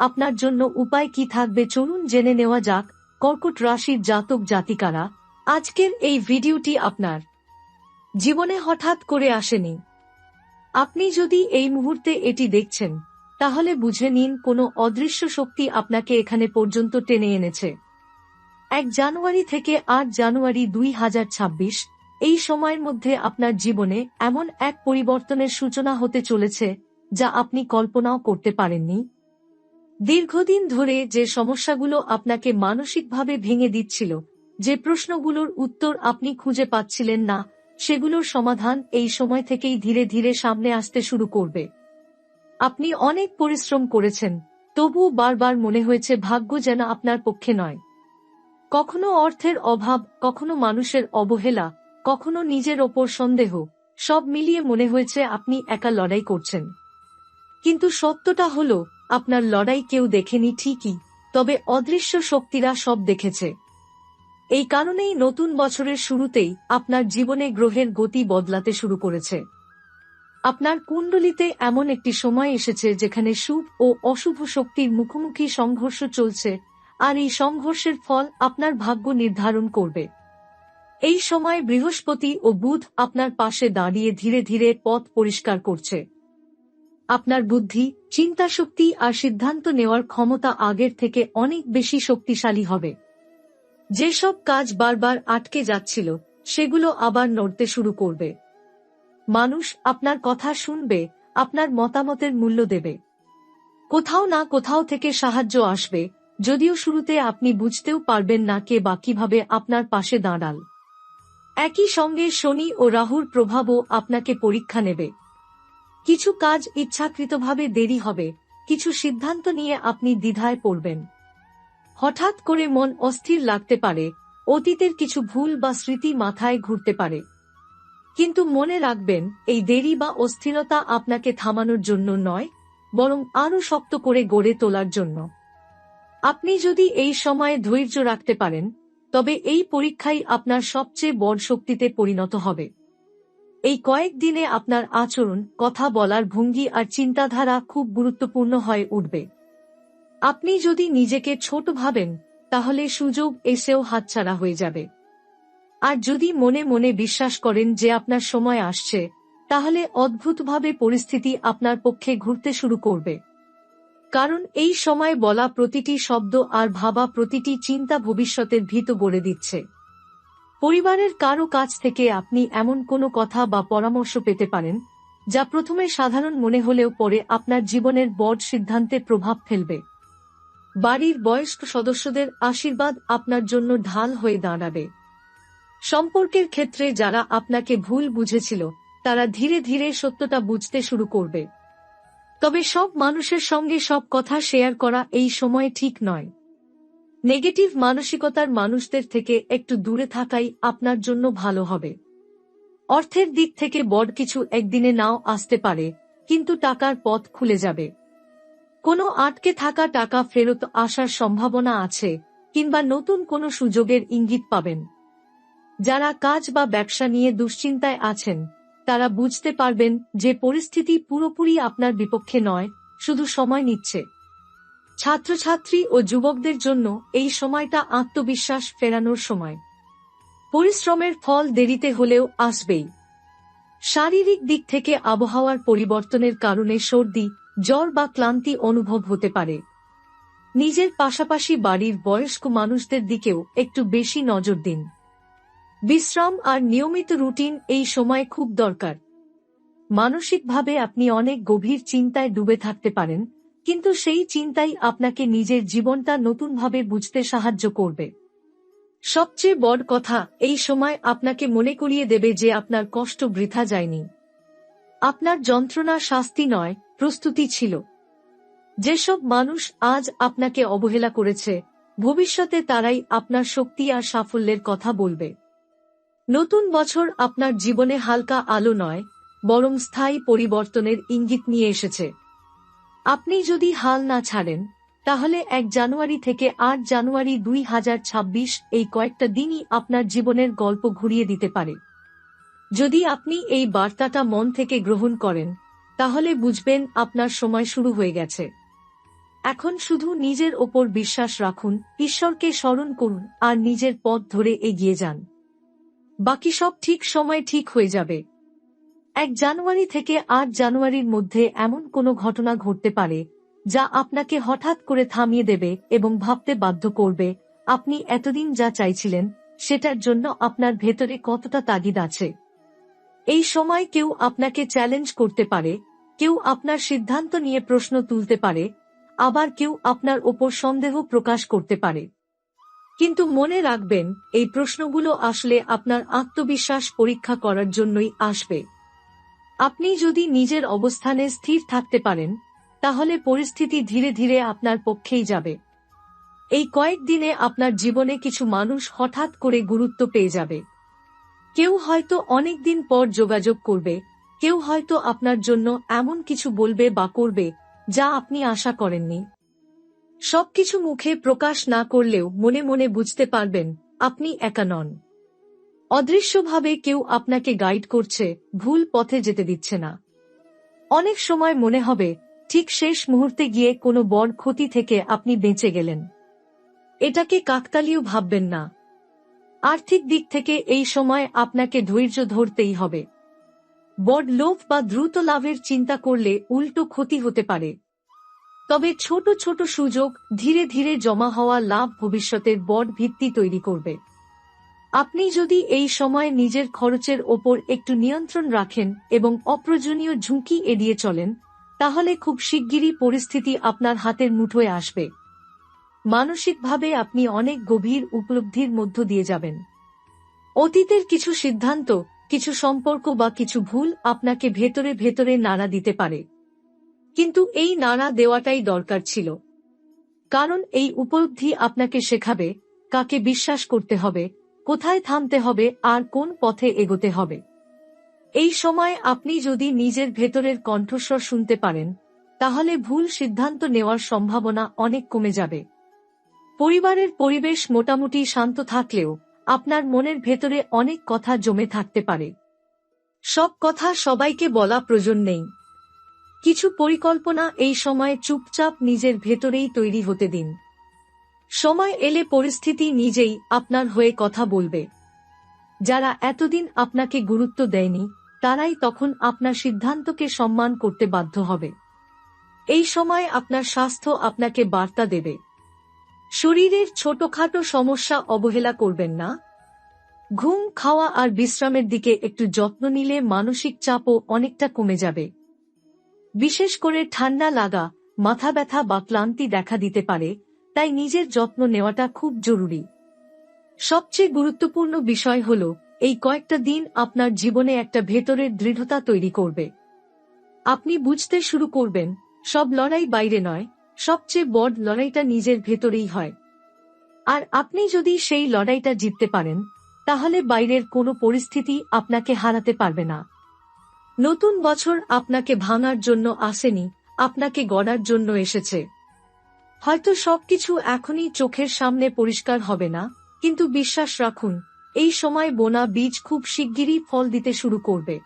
আপনার জন্য উপায় কি থাকবে চলুন জেনে নেওয়া যাক, কর্কট রাশির জাতক জাতিকারা। আজকের এই ভিডিওটি আপনার জীবনে হঠাৎ করে আসেনি। আপনি যদি এই মুহূর্তে এটি দেখছেন, তাহলে বুঝে নিন কোনো অদৃশ্য শক্তি আপনাকে এখানে পর্যন্ত টেনে এনেছে। এক জানুয়ারি থেকে আট জানুয়ারি দুই হাজার ছাব্বিশ, এই সময়ের মধ্যে আপনার জীবনে এমন এক পরিবর্তনের সূচনা হতে চলেছে, যা আপনি কল্পনাও করতে পারেননি। দীর্ঘদিন ধরে যে সমস্যাগুলো আপনাকে মানসিকভাবে ভেঙে দিচ্ছিল, যে প্রশ্নগুলোর উত্তর আপনি খুঁজে পাচ্ছিলেন না, সেগুলোর সমাধান এই সময় থেকেই ধীরে ধীরে সামনে আসতে শুরু করবে। আপনি অনেক পরিশ্রম করেছেন, তবু বারবার মনে হয়েছে ভাগ্য যেন আপনার পক্ষে নয়। কখনো অর্থের অভাব, কখনো মানুষের অবহেলা, কখনো নিজের ওপর সন্দেহ, সব মিলিয়ে মনে হয়েছে আপনি একা লড়াই করছেন। কিন্তু সত্যটা হলো আপনার লড়াই কেউ দেখেনি ঠিকই, তবে অদৃশ্য শক্তিরা সব দেখেছে। এই কারণেই নতুন বছরের শুরুতেই আপনার জীবনে গ্রহের গতি বদলাতে শুরু করেছে। আপনার কুণ্ডলিতে এমন একটি সময় এসেছে যেখানে শুভ ও অশুভ শক্তির মুখোমুখি সংঘর্ষ চলছে, আর এই সংঘর্ষের ফল আপনার ভাগ্য নির্ধারণ করবে। এই সময় বৃহস্পতি ও বুধ আপনার পাশে দাঁড়িয়ে ধীরে ধীরে পথ পরিষ্কার করছে। আপনার বুদ্ধি, চিন্তাশক্তি আর সিদ্ধান্ত নেওয়ার ক্ষমতা আগের থেকে অনেক বেশি শক্তিশালী হবে। যেসব কাজ বারবার আটকে যাচ্ছিল, সেগুলো আবার নড়তে শুরু করবে। মানুষ আপনার কথা শুনবে, আপনার মতামতের মূল্য দেবে। কোথাও না কোথাও থেকে সাহায্য আসবে, যদিও শুরুতে আপনি বুঝতেও পারবেন না কে বা কীভাবে আপনার পাশে দাঁড়াল। একই সঙ্গে শনি ও রাহুর প্রভাবও আপনাকে পরীক্ষা নেবে। কিছু কাজ ইচ্ছাকৃতভাবে দেরি হবে, কিছু সিদ্ধান্ত নিয়ে আপনি দ্বিধায় পড়বেন। হঠাৎ করে মন অস্থির লাগতে পারে, অতীতের কিছু ভুল বা স্মৃতি মাথায় ঘুরতে পারে। কিন্তু মনে রাখবেন, এই দেরি বা অস্থিরতা আপনাকে থামানোর জন্য নয়, বরং আরও শক্ত করে গড়ে তোলার জন্য। আপনি যদি এই সময়ে ধৈর্য রাখতে পারেন, তবে এই পরীক্ষাই আপনার সবচেয়ে বড় শক্তিতে পরিণত হবে। এই কয়েকদিনে আপনার আচরণ, কথা বলার ভঙ্গি আর চিন্তাধারা খুব গুরুত্বপূর্ণ হয়ে উঠবে। আপনি যদি নিজেকে ছোট ভাবেন, তাহলে সুযোগ এসেও হাতছাড়া হয়ে যাবে। আর যদি মনে মনে বিশ্বাস করেন যে আপনার সময় আসছে, তাহলে অদ্ভুতভাবে পরিস্থিতি আপনার পক্ষে ঘুরতে শুরু করবে। কারণ এই সময় বলা প্রতিটি শব্দ আর ভাবা প্রতিটি চিন্তা ভবিষ্যতের ভীত গড়ে দিচ্ছে। পরিবারের কারও কাছ থেকে আপনি এমন কোনো কথা বা পরামর্শ পেতে পারেন, যা প্রথমে সাধারণ মনে হলেও পরে আপনার জীবনের বড় সিদ্ধান্তে প্রভাব ফেলবে। বাড়ির বয়স্ক সদস্যদের আশীর্বাদ আপনার জন্য ঢাল হয়ে দাঁড়াবে। সম্পর্কের ক্ষেত্রে যারা আপনাকে ভুল বুঝেছিল, তারা ধীরে ধীরে সত্যতা বুঝতে শুরু করবে। তবে সব মানুষের সঙ্গে সব কথা শেয়ার করা এই সময় ঠিক নয়। নেগেটিভ মানসিকতার মানুষদের থেকে একটু দূরে থাকাই আপনার জন্য ভালো হবে। অর্থের দিক থেকে বড় কিছু একদিনে নাও আসতে পারে, কিন্তু টাকার পথ খুলে যাবে। কোনো আটকে থাকা টাকা ফেরত আসার সম্ভাবনা আছে, কিংবা নতুন কোনো সুযোগের ইঙ্গিত পাবেন। যারা কাজ বা ব্যবসা নিয়ে দুশ্চিন্তায় আছেন, তারা বুঝতে পারবেন যে পরিস্থিতি পুরোপুরি আপনার বিপক্ষে নয়, শুধু সময় নিচ্ছে। ছাত্রছাত্রী ও যুবকদের জন্য এই সময়টা আত্মবিশ্বাস ফেরানোর সময়। পরিশ্রমের ফল দেরিতে হলেও আসবেই। শারীরিক দিক থেকে আবহাওয়ার পরিবর্তনের কারণে সর্দি, জ্বর বা ক্লান্তি অনুভব হতে পারে। নিজের পাশাপাশি বাড়ির বয়স্ক মানুষদের দিকেও একটু বেশি নজর দিন। বিশ্রাম আর নিয়মিত রুটিন এই সময় খুব দরকার। মানসিকভাবে আপনি অনেক গভীর চিন্তায় ডুবে থাকতে পারেন কিন্তু সেই চিন্তাই আপনাকে নিজের জীবনটা নতুনভাবে বুঝতে সাহায্য করবে। সবচেয়ে বড় কথা, এই সময় আপনাকে মনে করিয়ে দেবে যে আপনার কষ্ট বৃথা যায়নি। আপনার যন্ত্রণা শাস্তি নয়, প্রস্তুতি ছিল। যেসব মানুষ আজ আপনাকে অবহেলা করেছে, ভবিষ্যতে তারাই আপনার শক্তি আর সাফল্যের কথা বলবে। নতুন বছর আপনার জীবনে হালকা আলো নয়, বরং স্থায়ী পরিবর্তনের ইঙ্গিত নিয়ে এসেছে। আপনি যদি হাল না ছাড়েন, তাহলে এক জানুয়ারি থেকে আট জানুয়ারি দুই হাজার ছাব্বিশ এই কয়েকটা দিনই আপনার জীবনের গল্প ঘুরিয়ে দিতে পারে। যদি আপনি এই বার্তাটা মন থেকে গ্রহণ করেন, তাহলে বুঝবেন আপনার সময় শুরু হয়ে গেছে। এখন শুধু নিজের ওপর বিশ্বাস রাখুন, ঈশ্বরকে স্মরণ করুন, আর নিজের পথ ধরে এগিয়ে যান। বাকি সব ঠিক সময় ঠিক হয়ে যাবে। এক জানুয়ারি থেকে আট জানুয়ারির মধ্যে এমন কোনো ঘটনা ঘটতে পারে, যা আপনাকে হঠাৎ করে থামিয়ে দেবে এবং ভাবতে বাধ্য করবে, আপনি এতদিন যা চাইছিলেন, সেটার জন্য আপনার ভেতরে কতটা তাগিদ আছে। এই সময় কেউ আপনাকে চ্যালেঞ্জ করতে পারে, কেউ আপনার সিদ্ধান্ত নিয়ে প্রশ্ন তুলতে পারে, আবার কেউ আপনার ওপর সন্দেহ প্রকাশ করতে পারে। কিন্তু মনে রাখবেন, এই প্রশ্নগুলো আসলে আপনার আত্মবিশ্বাস পরীক্ষা করার জন্যই আসবে। আপনি যদি নিজের অবস্থানে স্থির থাকতে পারেন, তাহলে পরিস্থিতি ধীরে ধীরে আপনার পক্ষেই যাবে। এই কয়েকদিনে আপনার জীবনে কিছু মানুষ হঠাৎ করে গুরুত্ব পেয়ে যাবে। কেউ হয়তো অনেক দিন পর যোগাযোগ করবে, কেউ হয়তো আপনার জন্য এমন কিছু বলবে বা করবে, যা আপনি আশা করেননি। সবকিছু মুখে প্রকাশ না করলেও মনে মনে বুঝতে পারবেন, আপনি একা নন। অদৃশ্যভাবে কেউ আপনাকে গাইড করছে, ভুল পথে যেতে দিচ্ছে না। অনেক সময় মনে হবে, ঠিক শেষ মুহূর্তে গিয়ে কোনো বড় ক্ষতি থেকে আপনি বেঁচে গেলেন। এটাকে কাকতালীয় ভাববেন না। আর্থিক দিক থেকে এই সময় আপনাকে ধৈর্য ধরতেই হবে। বড় লোভ বা দ্রুত লাভের চিন্তা করলে উল্টো ক্ষতি হতে পারে। তবে ছোট ছোট সুযোগ ধীরে ধীরে জমা হওয়া লাভ ভবিষ্যতের বড় ভিত্তি তৈরি করবে। আপনি যদি এই সময় নিজের খরচের ওপর একটু নিয়ন্ত্রণ রাখেন এবং অপ্রয়োজনীয় ঝুঁকি এড়িয়ে চলেন, তাহলে খুব শিগগিরই পরিস্থিতি আপনার হাতের মুঠোয় আসবে। মানসিকভাবে আপনি অনেক গভীর উপলব্ধির মধ্য দিয়ে যাবেন। অতীতের কিছু সিদ্ধান্ত, কিছু সম্পর্ক বা কিছু ভুল আপনাকে ভেতরে ভেতরে নাড়া দিতে পারে। কিন্তু এই নাড়া দেওয়াটাই দরকার ছিল। কারণ এই উপলব্ধি আপনাকে শেখাবে, কাকে বিশ্বাস করতে হবে কোথায় থামতে হবে আর কোন পথে এগোতে হবে। এই সময় আপনি যদি নিজের ভেতরের কণ্ঠস্বর শুনতে পারেন, তাহলে ভুল সিদ্ধান্ত নেওয়ার সম্ভাবনা অনেক কমে যাবে। পরিবারের পরিবেশ মোটামুটি শান্ত থাকলেও আপনার মনের ভেতরে অনেক কথা জমে থাকতে পারে। সব কথা সবাইকে বলা প্রয়োজন নেই। কিছু পরিকল্পনা এই সময় চুপচাপ নিজের ভেতরেই তৈরি হতে দিন। সময় এলে পরিস্থিতি নিজেই আপনার হয়ে কথা বলবে। যারা এতদিন আপনাকে গুরুত্ব দেয়নি, তারাই তখন আপনার সিদ্ধান্তকে সম্মান করতে বাধ্য হবে। এই সময় আপনার স্বাস্থ্য আপনাকে বার্তা দেবে। শরীরের ছোটখাটো সমস্যা অবহেলা করবেন না। ঘুম, খাওয়া আর বিশ্রামের দিকে একটু যত্ন নিলে মানসিক চাপও অনেকটা কমে যাবে। বিশেষ করে ঠান্ডা লাগা, মাথা ব্যথা বা ক্লান্তি দেখা দিতে পারে তাই নিজের যত্ন নেওয়াটা খুব জরুরি। সবচেয়ে গুরুত্বপূর্ণ বিষয় হল, এই কয়েকটা দিন আপনার জীবনে একটা ভেতরের দৃঢ়তা তৈরি করবে। আপনি বুঝতে শুরু করবেন, সব লড়াই বাইরে নয়, সবচেয়ে বড় লড়াইটা নিজের ভেতরেই হয়। আর আপনি যদি সেই লড়াইটা জিততে পারেন, তাহলে বাইরের কোনো পরিস্থিতি আপনাকে হারাতে পারবে না। নতুন বছর আপনাকে ভাঙার জন্য আসেনি, আপনাকে গড়ার জন্য এসেছে। হয়তো সবকিছু এখনই চোখের সামনে পরিষ্কার হবে না, কিন্তু বিশ্বাস রাখুন, এই সময় বোনা বীজ খুব শিগগিরই ফল দিতে শুরু করবে।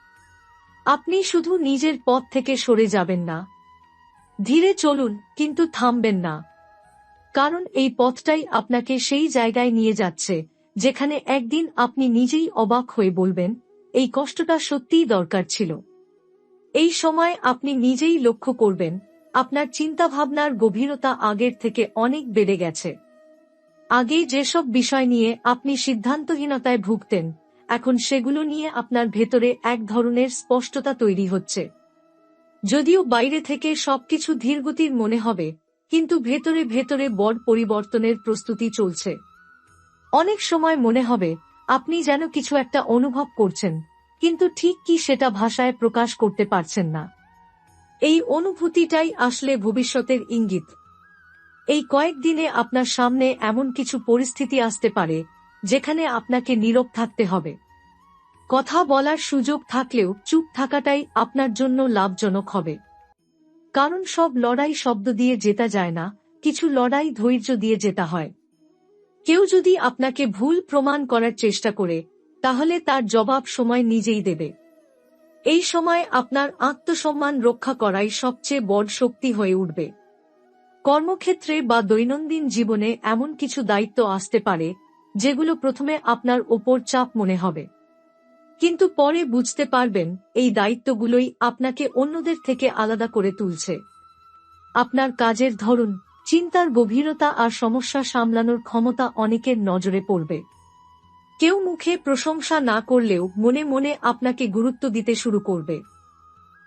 আপনি শুধু নিজের পথ থেকে সরে যাবেন না। ধীরে চলুন, কিন্তু থামবেন না। কারণ এই পথটাই আপনাকে সেই জায়গায় নিয়ে যাচ্ছে, যেখানে একদিন আপনি নিজেই অবাক হয়ে বলবেন, এই কষ্টটা সত্যিই দরকার ছিল। এই সময় আপনি নিজেই লক্ষ্য করবেন আপনার চিন্তাভাবনার গভীরতা আগের থেকে অনেক বেড়ে গেছে। আগে যেসব বিষয় নিয়ে আপনি সিদ্ধান্তহীনতায় ভুগতেন, এখন সেগুলো নিয়ে আপনার ভেতরে এক ধরনের স্পষ্টতা তৈরি হচ্ছে। যদিও বাইরে থেকে সবকিছু ধীরগতির মনে হবে, কিন্তু ভেতরে ভেতরে বড় পরিবর্তনের প্রস্তুতি চলছে। অনেক সময় মনে হবে, আপনি যেন কিছু একটা অনুভব করছেন, কিন্তু ঠিক কি সেটা ভাষায় প্রকাশ করতে পারছেন না। এই অনুভূতিটাই আসলে ভবিষ্যতের ইঙ্গিত। এই কয়েকদিনে আপনার সামনে এমন কিছু পরিস্থিতি আসতে পারে, যেখানে আপনাকে নীরব থাকতে হবে। কথা বলার সুযোগ থাকলেও চুপ থাকাটাই আপনার জন্য লাভজনক হবে। কারণ সব লড়াই শব্দ দিয়ে জেতা যায় না, কিছু লড়াই ধৈর্য দিয়ে জেতা হয়। কেউ যদি আপনাকে ভুল প্রমাণ করার চেষ্টা করে, তাহলে তার জবাব সময় নিজেই দেবে। এই সময় আপনার আত্মসম্মান রক্ষা করাই সবচেয়ে বড় শক্তি হয়ে উঠবে। কর্মক্ষেত্রে বা দৈনন্দিন জীবনে এমন কিছু দায়িত্ব আসতে পারে, যেগুলো প্রথমে আপনার ওপর চাপ মনে হবে। কিন্তু পরে বুঝতে পারবেন, এই দায়িত্বগুলোই আপনাকে অন্যদের থেকে আলাদা করে তুলছে। আপনার কাজের ধরন, চিন্তার গভীরতা আর সমস্যা সামলানোর ক্ষমতা অনেকের নজরে পড়বে। কেউ মুখে প্রশংসা না করলেও মনে মনে আপনাকে গুরুত্ব দিতে শুরু করবে।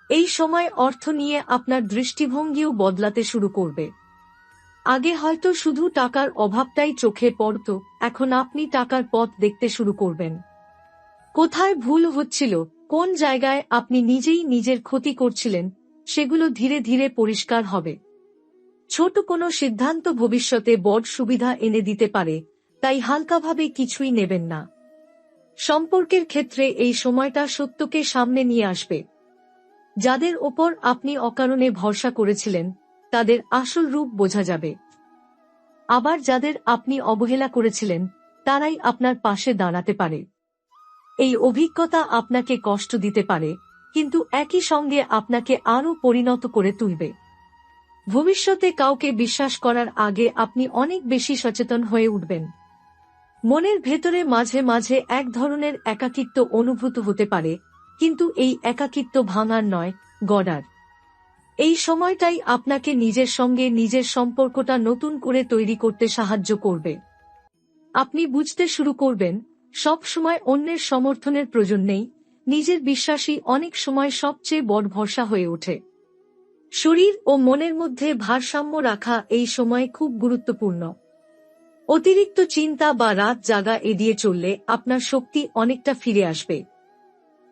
এই সময় অর্থ নিয়ে আপনার দৃষ্টিভঙ্গিও বদলাতে শুরু করবে। আগে হয়তো শুধু টাকার অভাবটাই চোখে পড়ত, এখন আপনি টাকার পথ দেখতে শুরু করবেন। কোথায় ভুল হচ্ছিল, কোন জায়গায় আপনি নিজেই নিজের ক্ষতি করছিলেন, সেগুলো ধীরে ধীরে পরিষ্কার হবে। ছোট কোনো সিদ্ধান্ত ভবিষ্যতে বড় সুবিধা এনে দিতে পারে তাই হালকাভাবে কিছুই নেবেন না। সম্পর্কের ক্ষেত্রে এই সময়টা সত্যকে সামনে নিয়ে আসবে। যাদের ওপর আপনি অকারণে ভরসা করেছিলেন, তাদের আসল রূপ বোঝা যাবে। আবার যাদের আপনি অবহেলা করেছিলেন, তারাই আপনার পাশে দাঁড়াতে পারে। এই অভিজ্ঞতা আপনাকে কষ্ট দিতে পারে, কিন্তু একই সঙ্গে আপনাকে আরও পরিণত করে তুলবে। ভবিষ্যতে কাউকে বিশ্বাস করার আগে আপনি অনেক বেশি সচেতন হয়ে উঠবেন। মনের ভেতরে মাঝে মাঝে এক ধরনের একাকিত্ব অনুভূত হতে পারে, কিন্তু এই একাকিত্ব ভাঙার নয়, গড়ার। এই সময়টাই আপনাকে নিজের সঙ্গে নিজের সম্পর্কটা নতুন করে তৈরি করতে সাহায্য করবে। আপনি বুঝতে শুরু করবেন, সব সময় অন্যের সমর্থনের প্রয়োজন নেই, নিজের বিশ্বাসী অনেক সময় সবচেয়ে বড় ভরসা হয়ে ওঠে। শরীর ও মনের মধ্যে ভারসাম্য রাখা এই সময় খুব গুরুত্বপূর্ণ। অতিরিক্ত চিন্তা বা রাত জাগা এড়িয়ে চললে আপনার শক্তি অনেকটা ফিরে আসবে।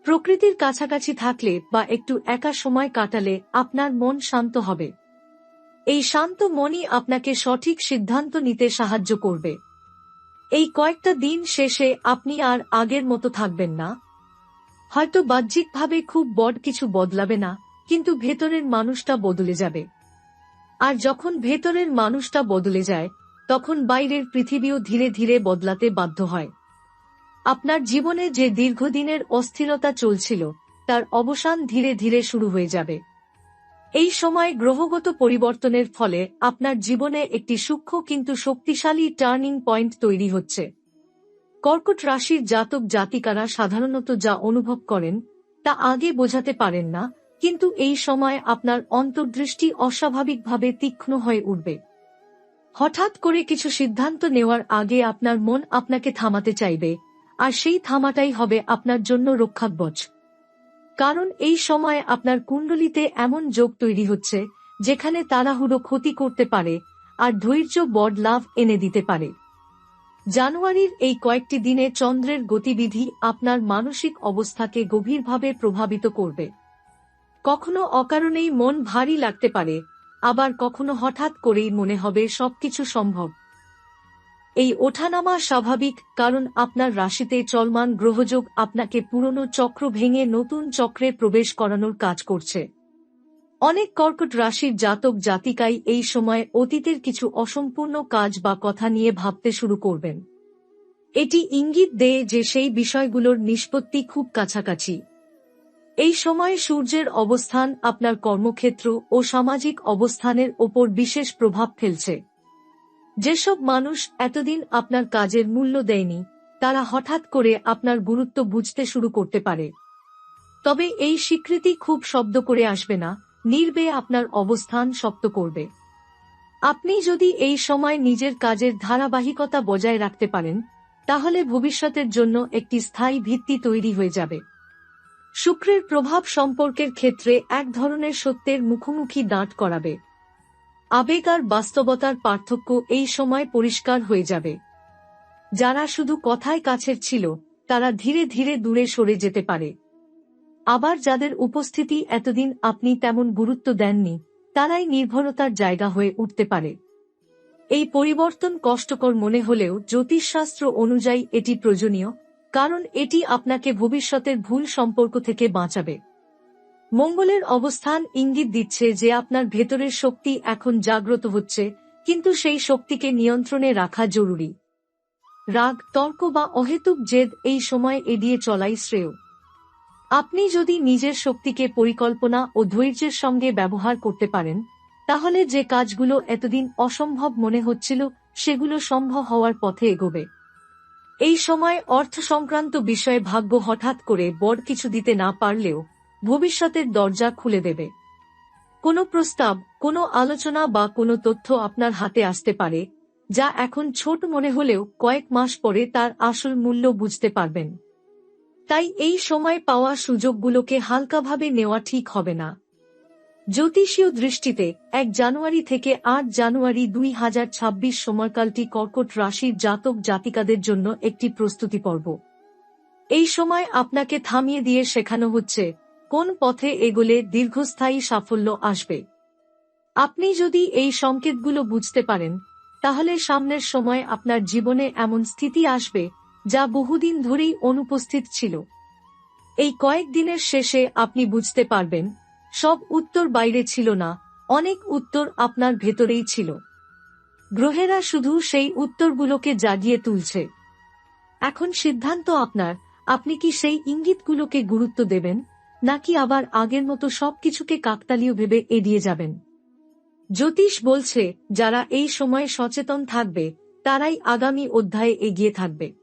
প্রকৃতির কাছাকাছি থাকলে বা একটু একা সময় কাটালে আপনার মন শান্ত হবে। এই শান্ত মনই আপনাকে সঠিক সিদ্ধান্ত নিতে সাহায্য করবে। এই কয়েকটা দিন শেষে আপনি আর আগের মতো থাকবেন না। হয়তো বাহ্যিকভাবে খুব বড় কিছু বদলাবে না, কিন্তু ভেতরের মানুষটা বদলে যাবে। আর যখন ভেতরের মানুষটা বদলে যায় তখন বাইরের পৃথিবীও ধীরে ধীরে বদলাতে বাধ্য হয়। আপনার জীবনে যে দীর্ঘদিনের অস্থিরতা চলছিল, তার অবসান ধীরে ধীরে শুরু হয়ে যাবে। এই সময় গ্রহগত পরিবর্তনের ফলে আপনার জীবনে একটি সূক্ষ্ম কিন্তু শক্তিশালী টার্নিং পয়েন্ট তৈরি হচ্ছে। কর্কট রাশির জাতক জাতিকারা সাধারণত যা অনুভব করেন, তা আগে বোঝাতে পারেন না, কিন্তু এই সময় আপনার অন্তর্দৃষ্টি অস্বাভাবিকভাবে তীক্ষ্ণ হয়ে উঠবে। হঠাৎ করে কিছু সিদ্ধান্ত নেওয়ার আগে আপনার মন আপনাকে থামাতে চাইবে, আর সেই থামাটাই হবে আপনার জন্য রক্ষাকবচ। কারণ এই সময় আপনার কুণ্ডলিতে এমন যোগ তৈরি হচ্ছে, যেখানে তাড়াহুড়ো ক্ষতি করতে পারে, আর ধৈর্য বড লাভ এনে দিতে পারে। জানুয়ারির এই কয়েকটি দিনে চন্দ্রের গতিবিধি আপনার মানসিক অবস্থাকে গভীরভাবে প্রভাবিত করবে। কখনো অকারণেই মন ভারী লাগতে পারে আবার কখনো হঠাৎ করেই মনে হবে সবকিছু সম্ভব। এই ওঠানামা স্বাভাবিক, কারণ আপনার রাশিতে চলমান গ্রহযোগ আপনাকে পুরনো চক্র ভেঙে নতুন চক্রে প্রবেশ করানোর কাজ করছে। অনেক কর্কট রাশির জাতক জাতিকাই এই সময় অতীতের কিছু অসম্পূর্ণ কাজ বা কথা নিয়ে ভাবতে শুরু করবেন। এটি ইঙ্গিত দেয় যে সেই বিষয়গুলোর নিষ্পত্তি খুব কাছাকাছি। এই সময় সূর্যের অবস্থান আপনার কর্মক্ষেত্র ও সামাজিক অবস্থানের ওপর বিশেষ প্রভাব ফেলছে। যেসব মানুষ এতদিন আপনার কাজের মূল্য দেয়নি, তারা হঠাৎ করে আপনার গুরুত্ব বুঝতে শুরু করতে পারে। তবে এই স্বীকৃতি খুব শব্দ করে আসবে না, নির্বে আপনার অবস্থান শক্ত করবে। আপনি যদি এই সময় নিজের কাজের ধারাবাহিকতা বজায় রাখতে পারেন, তাহলে ভবিষ্যতের জন্য একটি স্থায়ী ভিত্তি তৈরি হয়ে যাবে। শুক্রের প্রভাব সম্পর্কের ক্ষেত্রে এক ধরনের সত্যের মুখোমুখি দাঁড় করাবে। আবেগ আর বাস্তবতার পার্থক্য এই সময় পরিষ্কার হয়ে যাবে। যারা শুধু কথায় কাছের ছিল, তারা ধীরে ধীরে দূরে সরে যেতে পারে। আবার যাদের উপস্থিতি এতদিন আপনি তেমন গুরুত্ব দেননি, তারাই নির্ভরতার জায়গা হয়ে উঠতে পারে। এই পরিবর্তন কষ্টকর মনে হলেও জ্যোতিষশাস্ত্র অনুযায়ী এটি প্রয়োজনীয়। কারণ এটি আপনাকে ভবিষ্যতের ভুল সম্পর্ক থেকে বাঁচাবে। মঙ্গলের অবস্থান ইঙ্গিত দিচ্ছে যে আপনার ভেতরের শক্তি এখন জাগ্রত হচ্ছে, কিন্তু সেই শক্তিকে নিয়ন্ত্রণে রাখা জরুরি। রাগ, তর্ক বা অহেতুক জেদ এই সময় এড়িয়ে চলাই শ্রেয়। আপনি যদি নিজের শক্তিকে পরিকল্পনা ও ধৈর্যের সঙ্গে ব্যবহার করতে পারেন, তাহলে যে কাজগুলো এতদিন অসম্ভব মনে হচ্ছিল, সেগুলো সম্ভব হওয়ার পথে এগোবে। এই সময় অর্থ সংক্রান্ত বিষয়ে ভাগ্য হঠাৎ করে বড় কিছু দিতে না পারলেও ভবিষ্যতের দরজা খুলে দেবে। কোনো প্রস্তাব, কোনো আলোচনা বা কোনো তথ্য আপনার হাতে আসতে পারে, যা এখন ছোট মনে হলেও কয়েক মাস পরে তার আসল মূল্য বুঝতে পারবেন। তাই এই সময় পাওয়া সুযোগগুলোকে হালকাভাবে নেওয়া ঠিক হবে না। জ্যোতিষীয় দৃষ্টিতে, এক জানুয়ারি থেকে আট জানুয়ারি দুই হাজার ছাব্বিশ সময়কালটি কর্কট রাশির জাতক জাতিকাদের জন্য একটি প্রস্তুতি পর্ব। এই সময় আপনাকে থামিয়ে দিয়ে শেখানো হচ্ছে, কোন পথে এগোলে দীর্ঘস্থায়ী সাফল্য আসবে। আপনি যদি এই সংকেতগুলো বুঝতে পারেন, তাহলে সামনের সময় আপনার জীবনে এমন স্থিতি আসবে, যা বহুদিন ধরেই অনুপস্থিত ছিল। এই কয়েকদিনের শেষে আপনি বুঝতে পারবেন সব উত্তর বাইরে ছিল না, অনেক উত্তর আপনার ভেতরেই ছিল। গ্রহেরা শুধু সেই উত্তরগুলোকে জাগিয়ে তুলছে। এখন সিদ্ধান্ত আপনার, আপনি কি সেই ইঙ্গিতগুলোকে গুরুত্ব দেবেন, নাকি আবার আগের মতো সবকিছুকে কাকতালীয় ভেবে এড়িয়ে যাবেন? জ্যোতিষ বলছে, যারা এই সময়ে সচেতন থাকবে, তারাই আগামী অধ্যায়ে এগিয়ে থাকবে।